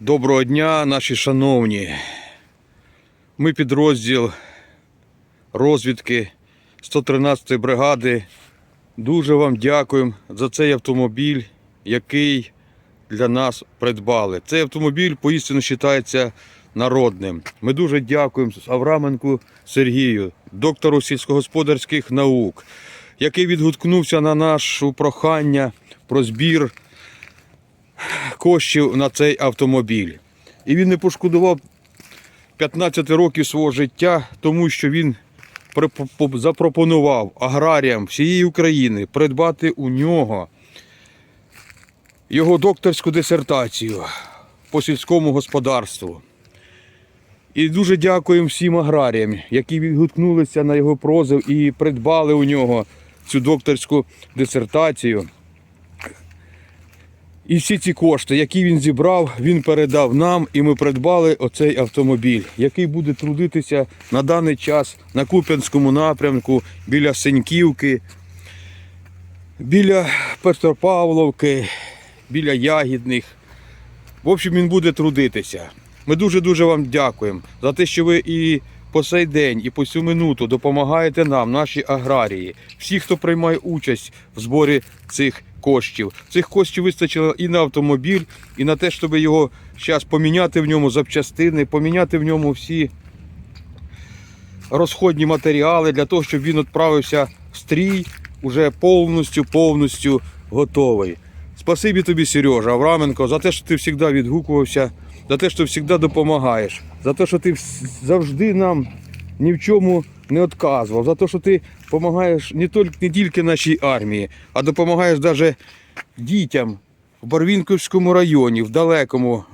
Доброго дня, наші шановні. Ми підрозділ розвідки 113-ї бригади. Дуже вам дякуємо за цей автомобіль, який для нас придбали. Цей автомобіль поістину вважається народним. Ми дуже дякуємо Авраменку Сергію, доктору сільськогосподарських наук, який відгукнувся на наше прохання про збір коштів на цей автомобіль. І він не пошкодував 15 років свого життя, тому що він запропонував аграріям всієї України придбати у нього його докторську дисертацію по сільському господарству. І дуже дякуємо всім аграріям, які відгукнулися на його прозив і придбали у нього цю докторську дисертацію. І всі ці кошти, які він зібрав, він передав нам, і ми придбали оцей автомобіль, який буде трудитися на даний час на Куп'янському напрямку біля Сеньківки, біля Петропавловки, біля Ягідних. В общем, він буде трудитися. Ми дуже-дуже вам дякуємо за те, що ви і по сей день, і по цю минуту допомагаєте нам, наші аграрії, всі, хто приймає участь в зборі цих коштів. Цих коштів вистачило і на автомобіль, і на те, щоб його зараз поміняти в ньому запчастини, поміняти в ньому всі розходні матеріали для того, щоб він відправився в стрій уже повністю, повністю готовий. Спасибі тобі, Сережа Авраменко, за те, що ти завжди відгукувався, за те, що завжди допомагаєш, за те, що ти завжди нам ні в чому не відказував, за те, що ти допомагаєш не тільки, не тільки нашій армії, а допомагаєш навіть дітям в Барвінківському районі, в далекому,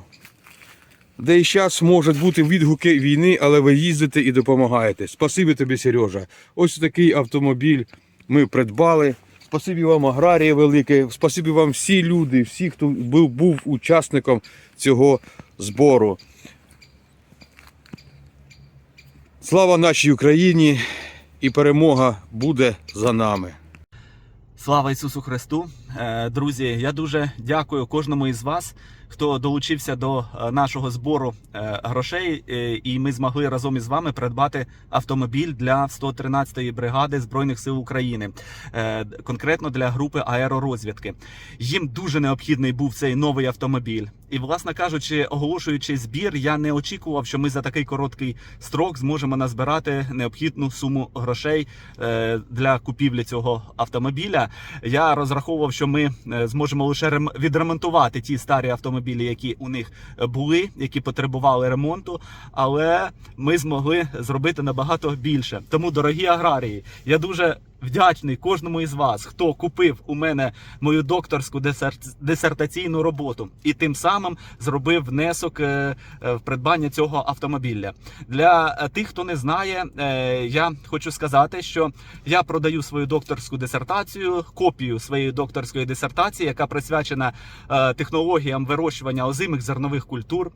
де і зараз можуть бути відгуки війни, але ви їздите і допомагаєте. Спасибі тобі, Сережа. Ось такий автомобіль ми придбали. Спасибі вам, аграрії велике. Спасибі вам всі люди, всі, хто був, був учасником цього збору. Слава нашій Україні і перемога буде за нами. Слава Ісусу Христу! Е, Друзі, я дуже дякую кожному із вас, хто долучився до е, нашого збору е, грошей, е, і ми змогли разом із вами придбати автомобіль для 113-ї бригади Збройних сил України, конкретно для групи аеророзвідки. Їм дуже необхідний був цей новий автомобіль. І, власне кажучи, оголошуючи збір, я не очікував, що ми за такий короткий строк зможемо назбирати необхідну суму грошей для купівлі цього автомобіля. Я розраховував, що ми зможемо лише рем- відремонтувати ті старі автомобілі, які у них е, були, які потребували ремонту. Але ми змогли зробити набагато більше. Тому, дорогі аграрії, я дуже вдячний кожному із вас, хто купив у мене мою докторську дисерт- дисертаційну роботу і тим самим зробив внесок е, е, в придбання цього автомобіля. Для е, тих, хто не знає, я хочу сказати, що я продаю свою докторську дисертацію, копію своєї докторської дисертації, яка присвячена технологіям вирощування озимих зернових культур.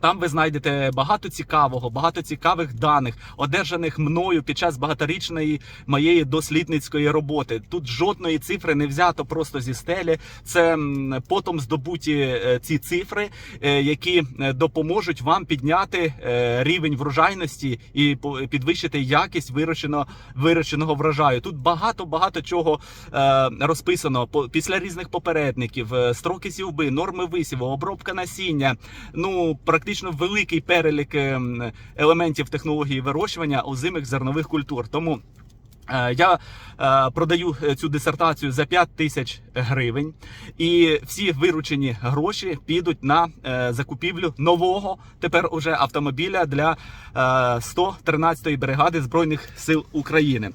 Там ви знайдете багато цікавого, багато цікавих даних, одержаних мною під час багаторічної моєї дослідницької роботи. Тут жодної цифри не взято просто зі стелі. Це потом здобуті е, ці цифри, е, які е, допоможуть вам підняти рівень врожайності і підвищити якість вирощеного вирощеного врожаю. Тут багато багато чого розписано після різних попередників, строки сівби, норми висіву, обробка насіння. Ну практично великий перелік ем, елементів технології вирощування озимих зернових культур. Тому я е, продаю е, цю дисертацію за 5 тисяч гривень, і всі виручені гроші підуть на е, закупівлю нового тепер уже автомобіля для е, 113-ї бригади збройних сил України.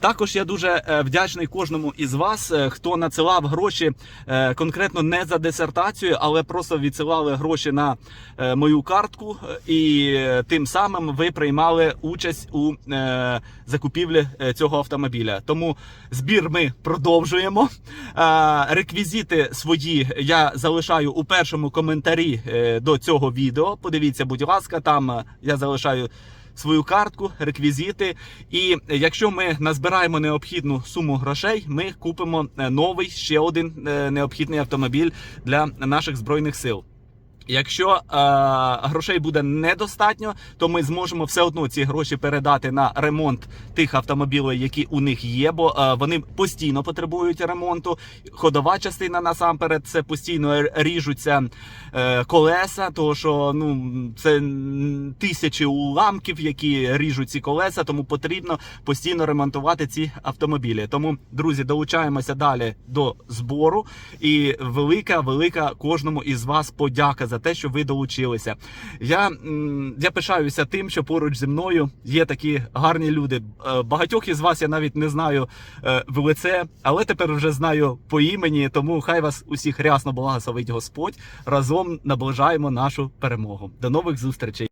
Також я дуже е, вдячний кожному із вас, е, хто надсилав гроші е, конкретно не за дисертацію, але просто відсилали гроші на е, мою картку, е, і е, тим самим ви приймали участь у е, закупівлі е, цього автомобіля. Тому збір ми продовжуємо. Реквізити свої я залишаю у першому коментарі е, до цього відео. Подивіться, будь ласка, там е, я залишаю свою картку, реквізити. І якщо ми назбираємо необхідну суму грошей, ми купимо е, новий ще один необхідний автомобіль для наших збройних сил. Якщо е, грошей буде недостатньо, то ми зможемо все одно ці гроші передати на ремонт тих автомобілів, які у них є, бо е, вони постійно потребують ремонту. Ходова частина насамперед це постійно ріжуться е, колеса, тому що ну це тисячі уламків, які ріжуть ці колеса, тому потрібно постійно ремонтувати ці автомобілі. Тому, друзі, долучаємося далі до збору. І велика, велика кожному із вас подяка за те, що ви долучилися. Я, я пишаюся тим, що поруч зі мною є такі гарні люди. Е, Багатьох із вас я навіть не знаю е, в лице, але тепер вже знаю по імені. Тому хай вас усіх рясно благословить Господь. Разом наближаємо нашу перемогу. До нових зустрічей.